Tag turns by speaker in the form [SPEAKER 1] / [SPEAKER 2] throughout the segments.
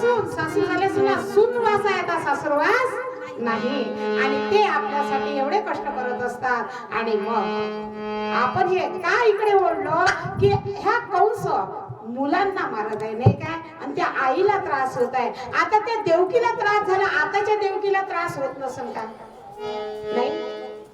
[SPEAKER 1] सासून सासू झाले सुना सून आहे आता सासुरवास नाही. आणि ते आपल्यासाठी एवढे कष्ट करत असतात. आणि मग आपण हे का इकडे ओढलो की ह्या कंस मुलांना मारत आहे नाही काय? आणि त्या आईला त्रास होत आहे. आता त्या देवकीला त्रास झाला आताच्या देवकीला त्रास होत नसेल का? नाही.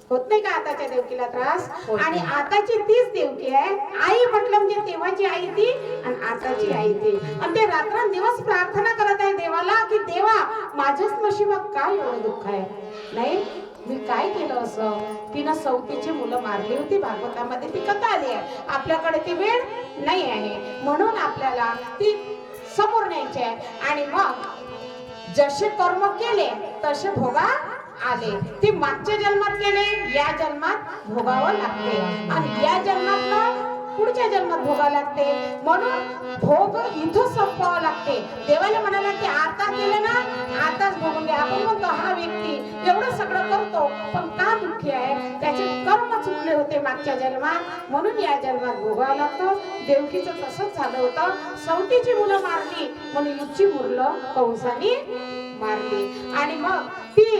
[SPEAKER 1] होत नाही का आताच्या देवकीला त्रास?
[SPEAKER 2] होत
[SPEAKER 1] आणि. आताची तीच देवकी आहे. आई म्हटलं म्हणजे तेव्हाची आई ती आणि आताची आई ती. आणि ते रात्रंदिवस प्रार्थना करत आहे देवाला की देवा माझ्याच नशिबात काय एवढं दुःख आहे? नाही मी काय केलं असं? तिनं सौतीची मुलं मारली होती भागवतामध्ये. ती कथा आली आहे. आपल्याकडे ती वेळ नाही आहे. म्हणून आपल्याला ती समोर न्यायची आहे. आणि मग जसे कर्म केले तसे भोगा आले. ते मागच्या जन्मात केले या जन्मात भोगावं लागते. आणि या जन्मात पुढच्या जन्मात भोगावं लागते. म्हणून भोग इथं संपवावं लागते. देवाला म्हणाला की आता केलं ना आताच भोगून घ्या. आपण म्हणतो हा व्यक्ती एवढं सगळं करतो पण का दुःखी आहे? त्याचे कर्म चुकले होते मागच्या जन्मात. म्हणून या जन्मात भोगावं लागतं. देवकीचं तसंच झालं होतं. सवतीची मुलं मारली. म्हणून युची मुरलं कंसानी मारली. आणि मग ती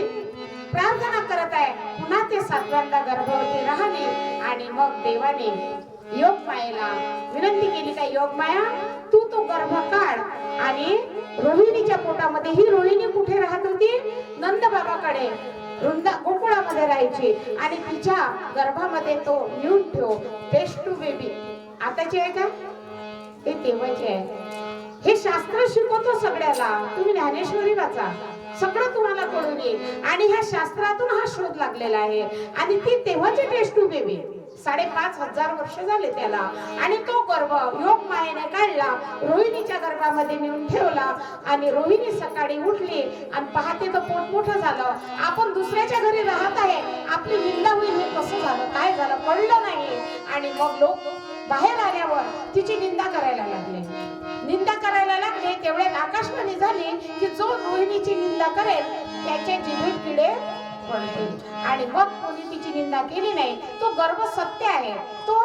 [SPEAKER 1] प्रार्थना करत आहे. पुन्हा ते सातव्यांदा गर्भवती राहणे आणि मग देवाने योग मायेला विनंती केली का योग माया तू तो गर्भ काढ आणि रोहिणीच्या पोटामध्ये ही रोहिणी कुठे राहत होती? नंद बाबाकडे वृंदा गोकुळामध्ये राहायची. आणि तिच्या गर्भामध्ये तो नेऊन ठेव. बेस्ट टू बेबी आताची आहे का? ते तेव्हाचे आहे. हे शास्त्र शिकवतो सगळ्याला. तुम्ही ज्ञानेश्वरी वाचा. सगळं तुम्हाला कळून येईल आणि ह्या शास्त्रातून हा शोध लागलेला आहे. आणि ती तेव्हाची टेस्ट टू बेबी साडेपाच हजार वर्ष झाले त्याला. आणि तो गर्भ योग मायेने काढला. रोहिणीच्या गर्भामध्ये नेऊन ठेवला. आणि रोहिणी सकाळी उठली आणि पाहते तर पोट मोठं झालं. आपण दुसऱ्याच्या घरी राहत आहे. आपली निंदा होईल हे कसं झालं? काय झालं? कळलं नाही. आणि मग लोक बाहेर आल्यावर तिची निंदा करायला लागले. निंदा करायला लागले तेवढ्यात आकाशवाणी झाली की जो रोहिणीची निंदा करेल त्याचे जिभेत किडे पडतील. आणि मग कोणी तिची निंदा केली नाही तो गर्भ सत्य आहे. तो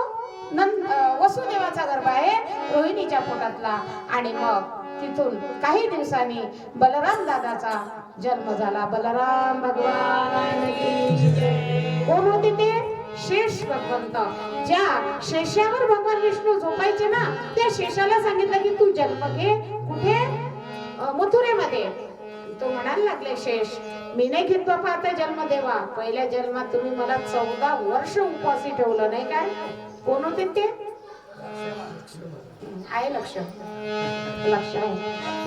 [SPEAKER 1] नंद वसुदेवाचा गर्भ आहे रोहिणीच्या पोटातला. आणि मग तिथून काही दिवसांनी बलराम दादाचा जन्म झाला. बलराम भगवान कोण होते ते? शेष भगवंत. ज्या शेषावर भगवान विष्णू झोपायचे ना त्या शेषाला सांगितलं की तू जन्म घे कुठे? मथुरेमध्ये. तो म्हणायला लागले शेष मी नाही घेत बाबा आता जन्म देवा पहिल्या जन्मात तुम्ही मला चौदा वर्ष उपवासी ठेवलं नाही काय? कोण होते ते? आहे लक्ष. लक्ष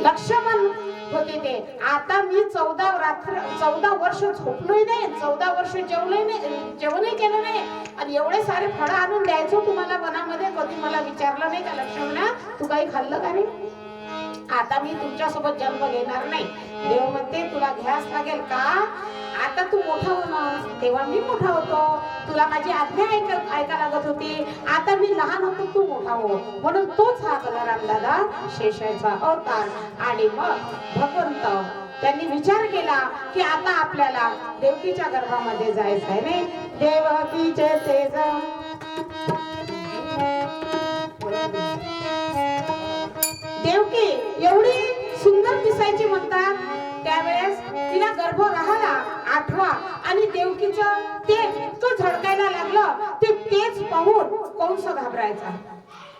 [SPEAKER 1] लक्ष्मण होते ते. आता मी चौदा रात्र चौदा वर्ष झोपलोय नाही चौदा वर्ष जेवलोय नाही जेवणही केलं नाही. आणि एवढे सारे फळं आणून द्यायचो तुम्हाला मनामध्ये कधी मला विचारलं नाही का लक्ष्मणा तू काही खाल्लं का नाही आता मी तुमच्यासोबत जन्म घेणार नाही. देव म्हणते तुला घ्यास लागेल का? आता तू मोठा होणार तेव्हा मी मोठा होतो. तुला माझी आज्ञा ऐक ऐका लागत होती. आता मी लहान होतो तू मोठा हो. म्हणून तोच हा बलराम दादा शेषाचा अवतार. आणि मग भगवंत त्यांनी विचार केला की आता आपल्याला देवकीच्या गर्भामध्ये जायचं आहे नाही. देवकीचे तेज देवकीच ते इतकं झडकायला लागलं. ते तेच पाहून कंस घाबरायचा.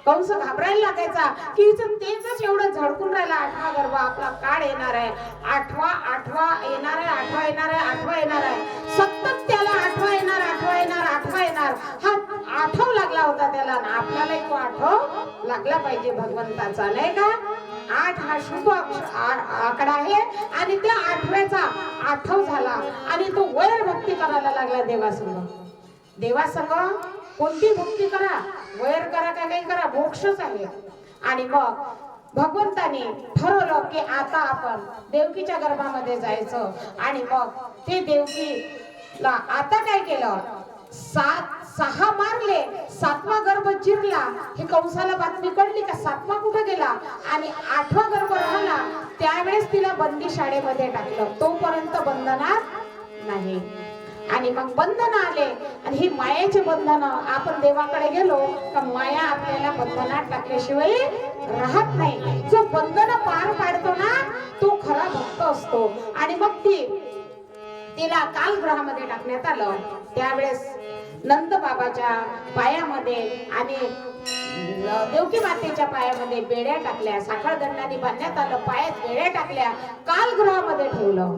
[SPEAKER 1] कंस घाबरायला लागायचा की तेच एवढं झडकून राहिला. आठवा गर्भ आपला काळ येणार आहे. आठवा आठवा येणार आहे आठवा येणार आहे आठवा येणार आहे. सतत त्याला आठवा येणार आठवा येणार आठवा येणार. हा आठव लागला होता त्याला. आपल्यालाही तो आठव लागला पाहिजे भगवंताचा. नाही का? आठ हा शुभ आ- आकडा आहे. आणि त्या आठव्याचा आठव झाला. आणि तो वैर भक्ती करायला लागला देवासंग देवासंग कोणती भक्ती करा? वैर करा का काही करा? मोक्षच आहे. आणि मग भगवंताने ठरवलं की आता आपण देवकीच्या गर्भामध्ये जायचं. आणि मग ते देवकीला आता काय केलं? सात सहा मारले सातवा गर्भ चिरला हे कंसाला बातमी कळली का? सातवा कुठे गेला? आणि आठवा गर्भ राहिला त्यावेळेस तिला बंदी शाळेमध्ये टाकलं. तोपर्यंत बंधनात नाही. आणि मग बंधन आले. आणि ही मायाचे बंधन आपण देवाकडे गेलो का माया आपल्याला बंधनात टाकल्याशिवाय राहत नाही. जो बंधन पार पाडतो ना तो खरा भक्त असतो. आणि मग ती तिला कालगृहामध्ये टाकण्यात आलं. त्यावेळेस नंद बाबाच्या पायामध्ये आणि देवकी मातेच्या पायामध्ये बेड्या टाकल्या साखळ दंडाने बांधण्यात आलं पायात बेड्या टाकल्या कालगृहामध्ये ठेवलं.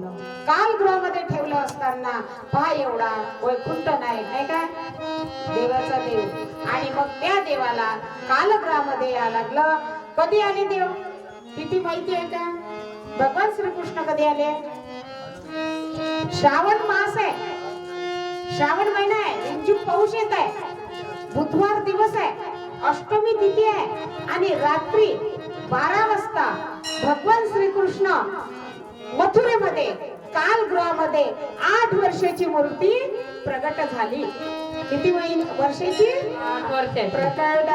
[SPEAKER 1] कालगृहामध्ये ठेवलं असताना पहा एवढा वैकुंठ नाही नाही काय देवाचा देव. आणि मग त्या देवाला कालगृहामध्ये या लागलं. कधी आले देव? किती माहिती आहे का? भगवान श्रीकृष्ण कधी आले? श्रावण मास आहे. श्रावण महिना आहे यांची पाऊस येत आहे बुधवार दिवस आहे अष्टमी तिथी आहे आणि रात्री बारा वाजता भगवान श्रीकृष्ण मथुरेमध्ये कालगृहामध्ये आठ वर्षाची मूर्ती प्रगट झाली किती वर्षाची
[SPEAKER 2] आठ वर्षाची.
[SPEAKER 1] प्रकट